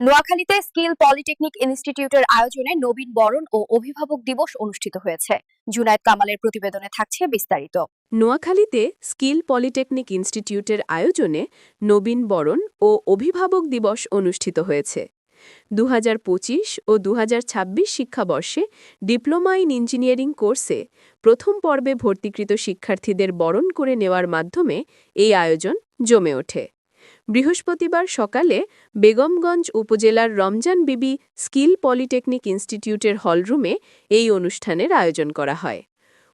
নোয়াখালীতে skill polytechnic ইনস্টিটিউটের আয়োজনে নবীন বরণ ও অভিভাবক দিবস অনুষ্ঠিত হয়েছে। জুনায়েদ কামালের প্রতিবেদনে থাকছে বিস্তারিত। নোয়াখালীতে স্কিল পলিটেকনিক ইনস্টিটিউটের আয়োজনে নবীন বরণ ও অভিভাবক দিবস অনুষ্ঠিত হয়েছে। দুহাজার পঁচিশ ও দু হাজার ছাব্বিশ শিক্ষাবর্ষে ডিপ্লোমা ইন ইঞ্জিনিয়ারিং কোর্সে প্রথম পর্বে ভর্তিকৃত শিক্ষার্থীদের বরণ করে নেওয়ার মাধ্যমে এই আয়োজন জমে ওঠে। বৃহস্পতিবার সকালে বেগমগঞ্জ উপজেলার রমজান বিবি স্কিল পলিটেকনিক ইনস্টিটিউটের হলরুমে এই অনুষ্ঠানের আয়োজন করা হয়।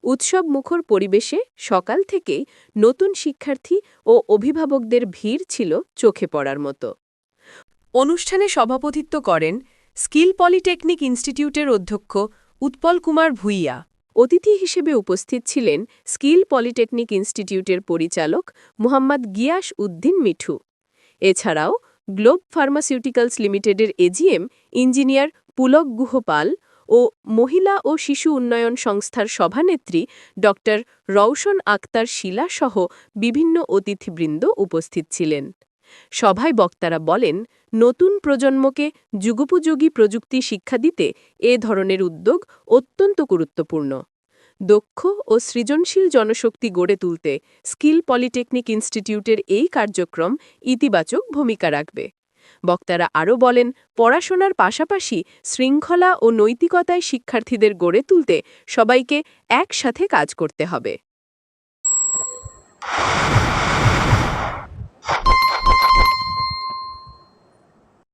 উৎসব মুখর পরিবেশে সকাল থেকেই নতুন শিক্ষার্থী ও অভিভাবকদের ভিড় ছিল চোখে পড়ার মতো। অনুষ্ঠানে সভাপতিত্ব করেন স্কিল পলিটেকনিক ইনস্টিটিউটের অধ্যক্ষ উৎপল কুমার ভুইয়া। অতিথি হিসেবে উপস্থিত ছিলেন স্কিল পলিটেকনিক ইনস্টিটিউটের পরিচালক মোহাম্মদ গিয়াস উদ্দিন মিঠু। এছাড়াও গ্লোব ফার্মাসিউটিক্যালস লিমিটেডের এজিএম ইঞ্জিনিয়ার পুলক গুহপাল ও মহিলা ও শিশু উন্নয়ন সংস্থার সভানেত্রী ড রওশন আক্তার শিলা সহ বিভিন্ন অতিথিবৃন্দ উপস্থিত ছিলেন। সভায় বক্তারা বলেন, নতুন প্রজন্মকে যুগোপযোগী প্রযুক্তি শিক্ষা দিতে এ ধরনের উদ্যোগ অত্যন্ত গুরুত্বপূর্ণ। দক্ষ ও সৃজনশীল জনশক্তি গড়ে তুলতে স্কিল পলিটেকনিক ইনস্টিটিউটের এই কার্যক্রম ইতিবাচক ভূমিকা রাখবে। বক্তারা আরও বলেন, পড়াশোনার পাশাপাশি শৃঙ্খলা ও নৈতিকতায় শিক্ষার্থীদের গড়ে তুলতে সবাইকে একসাথে কাজ করতে হবে।